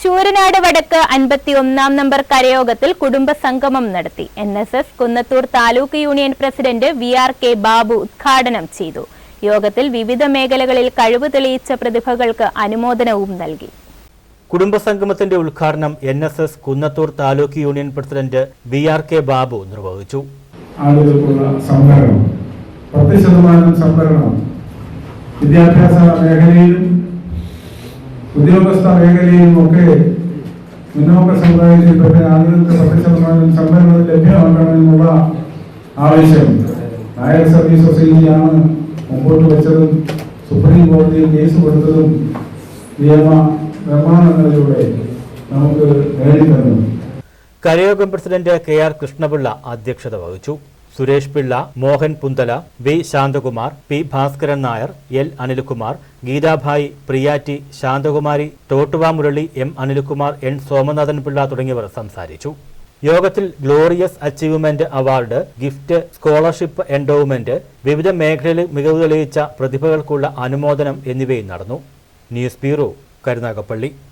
ശൂരനാട് വടക്ക് അൻപത്തി ഒന്നാം നമ്പർ കരയോഗത്തിൽ കുടുംബ സംഗമം നടത്തി. N S S Kunnathur taluk union president V R K Babu ഉദ്ഘാടനം ചെയ്തു. യോഗത്തിൽ വിവിധ മേഖലകളിൽ കഴിവ് തെളിയിച്ച പ്രതിഭകൾക്ക് അനുമോദനവും നൽകി. കുടുംബസംഗമത്തിന്റെ ഉദ്ഘാടനം N S S Kunnathur taluk union president V R K Babu നിർവഹിച്ചു. സംവരണം വിദ്യാഭ്യാസ മേഖലയിലും ഉദ്യോഗസ്ഥ മേഖലയിലും ഒക്കെ മുന്നോക്ക സമുദായത്തിൽപ്പെട്ട ആളുകൾക്ക് പത്ത് ശതമാനം സംവരണം ലഭ്യമാക്കണമെന്നുള്ള ആവശ്യം നായർ സർവീസ് സൊസൈറ്റിയാണ് മുമ്പോട്ട് വെച്ചതും സുപ്രീം കോടതിയിൽ കേസ് കൊടുത്തതും നിയമ നിർമ്മാണങ്ങളിലൂടെ നമുക്ക് നേടിത്തന്നു കരയോഗം പ്രസിഡന്റ് കെ ആർ കൃഷ്ണപിള്ള അധ്യക്ഷത വഹിച്ചു. Suresh Pillai Mohan Punthala V Santhakumar P Bhaskaran Nair L Anilkumar Geethabhai പ്രിയാറ്റി Shanthakumari Thottuva Murali M Anilkumar N Somanathan Pillai തുടങ്ങിയവർ സംസാരിച്ചു. യോഗത്തിൽ glorious achievement award gift scholarship endowment വിവിധ മേഖലയിൽ മികവ് തെളിയിച്ച പ്രതിഭകൾക്കുള്ള അനുമോദനം എന്നിവയും നടന്നു. News bureau Karunagappally.